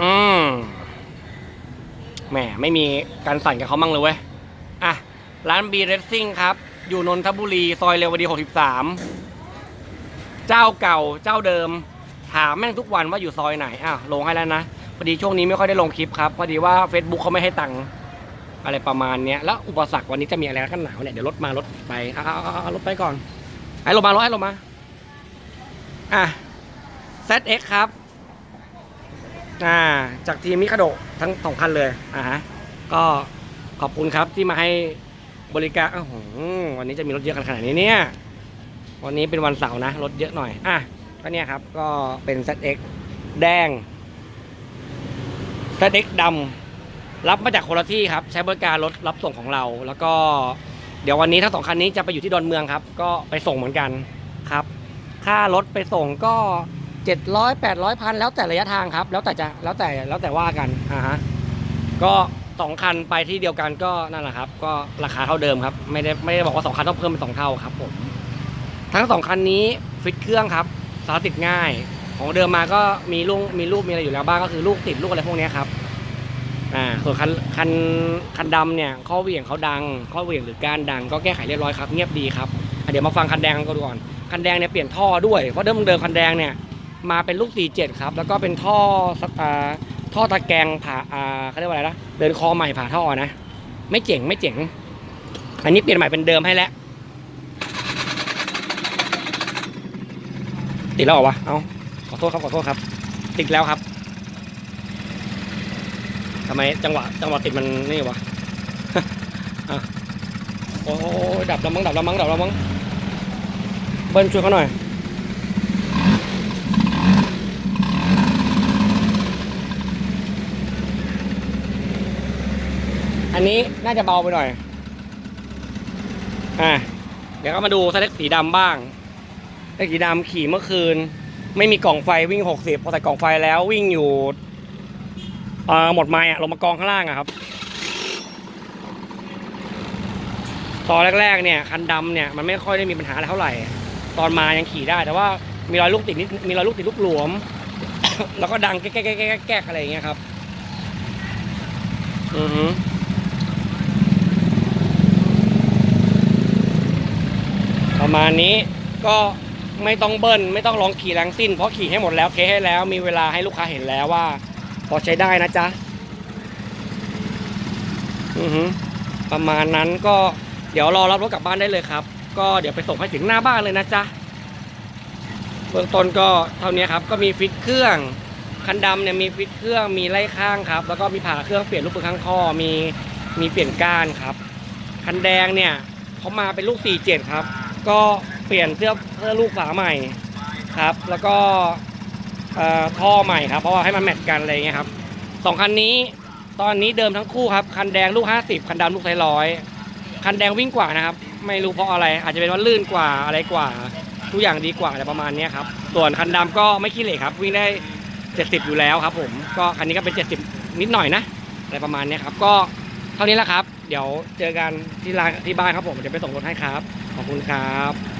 อืมแหมไม่มีการสั่นกับเขามั่งเลยเว้ย อะ ร้านบีเรสซิ่งครับ อยู่นนทบุรี ซอยเรวดี 63 เจ้าเก่าเจ้าเดิม ถามแม่งทุกวันว่าอยู่ซอยไหน อะ ลงให้แล้วนะพอดีช่วงนี้ไม่ค่อยได้ลงคลิปครับ พอดีว่า Facebook เขาไม่ให้ตังค์อะไรประมาณเนี้ย แล้วอุปสรรควันนี้จะมีอะไรกันหนาวเนี่ย เดี๋ยวรถมารถไปเอาเอารถไปก่อนให้ลงมารถให้ลงมา อะ ZX ครับ อ่าจากทีมมิคาโดทั้งสองคันเลยอ่าฮะก็ขอบคุณครับที่มาให้บริการอ้าวโหวันนี้จะมีรถเยอะกันขนาดนี้เนี่ย วันนี้เป็นวันเสาร์นะ รถเยอะหน่อย อะก็เนี่ยครับ ก็เป็น ZX แดง ZX ดำรับมาจากคนละที่ครับ ใช้บริการรถรับส่งของเรา แล้วก็เดี๋ยววันนี้ทั้งสองคันนี้จะไปอยู่ที่ดอนเมืองครับ ก็ไปส่งเหมือนกันครับ ค่ารถไปส่งก็ เจ็ดร้อยแปดร้อยพันแล้วแต่ระยะทางครับ แล้วแต่จะแล้วแต่แล้วแต่ว่ากันอ่าฮะก็สองคันไปที่เดียวกันก็นั่นแหละครับ ก็ราคาเท่าเดิมครับ ไม่ได้ไม่ได้บอกว่าสองคันต้องเพิ่มเป็นสองเท่าครับผมทั้งสองคันนี้ฟิตเครื่องครับสตาร์ติดง่าย ของเดิมมาก็มีลูกมีรูปมีอะไรอยู่แล้วบ้างก็คือลูกติดลูกอะไรพวกนี้ครับอ่าส่วนคันคันคันดำเนี่ยข้อเหวี่ยงเขาดัง ข้อเหวี่ยงหรือการดัง ก็แก้ไขเรียบร้อยครับ เงียบดีครับเดี๋ยวมาฟังคันแดงกันก่อนคันแดงเนี่ยเปลี่ยนท่อด้วยเพราะเดิมเดิมคันแดงเนี่ย มาเป็นลูก 47 ครับ แล้วก็เป็นท่อสอ่าท่อตะแกรงผ่าอ่าเขาเรียกว่าอะไรนะเดินคอใหม่ผ่าท่อนะ ไม่เจ๋งไม่เจ๋ง อันนี้เปลี่ยนใหม่เป็นเดิมให้แล้ว ติดแล้วเหรอวะ เอาขอโทษครับขอโทษครับ ติดแล้วครับทำไมจังหวะจังหวะติดมันนี่วะอะโอ้ดับแล้วมั้งดับแล้วมั้งดับแล้วมั้งเบิ้ลช่วยเขาหน่อย อันนี้น่าจะเบาไปหน่อย อะ เดี๋ยวก็มาดูสเล็กสีดำบ้างสเล็กสีดำขี่เมื่อคืน ไม่มีกล่องไฟวิ่ง 60 พอใส่กล่องไฟแล้ววิ่งอยู่เอ่อหมดไม้อะลงมากองข้างล่างอะครับ ตอนแรกๆเนี่ยคันดำเนี่ยมันไม่ค่อยได้มีปัญหาอะไรเท่าไหร่ ตอนมายังขี่ได้ แต่ว่ามีรอยลูกติดนิดมีรอยลูกติดลูกหลวม แล้วก็ดังแก๊กแก๊กแก๊กแก๊กแก๊กอะไรอย่างเงี้ยครับ อือ ประมาณนี้ก็ไม่ต้องเบิ้ลไม่ต้องลองขี่แรงสิ้น เพราะขี่ให้หมดแล้วเทสให้แล้วมีเวลาให้ลูกค้าเห็นแล้วว่า พอใช้ได้นะจ๊ะอือฮึประมาณนั้นก็เดี๋ยวรอรับรถกลับบ้านได้เลยครับ ก็เดี๋ยวไปส่งให้ถึงหน้าบ้านเลยนะจ๊ะเบื้องต้นก็เท่านี้ครับก็มีฟิตเครื่องคันดำเนี่ยมีฟิตเครื่องมีไล่ข้างครับ แล้วก็มีผ่าเครื่องเปลี่ยนลูกปืนข้างข้อมีมีเปลี่ยนก้านครับ คันแดงเนี่ยเขามาเป็นลูก47ครับ ก็เปลี่ยนเสื้อเสื้อลูกฝาใหม่ครับ แล้วก็ท่อใหม่ครับ เพราะว่าให้มันแมทกันอะไรเงี้ยครับสองคันนี้ตอนนี้เดิมทั้งคู่ครับ คันแดงลูก 50 คันดำลูกไซร้อยคันแดงวิ่งกว่านะครับ ไม่รู้เพราะอะไร อาจจะเป็นว่าลื่นกว่าอะไรกว่า ทุกอย่างดีกว่าอะไรประมาณนี้ครับ ส่วนคันดำก็ไม่ขี้เหร่ครับ วิ่งได้ 70 อยู่แล้วครับผมก็คันนี้ก็เป็น 70 นิดหน่อยนะอะไรประมาณนี้ครับ ก็เท่านี้แหละครับ เดี๋ยวเจอกันที่ร้านที่บ้านครับผมเดี๋ยวไปส่งรถให้ครับ ขอบคุณครับ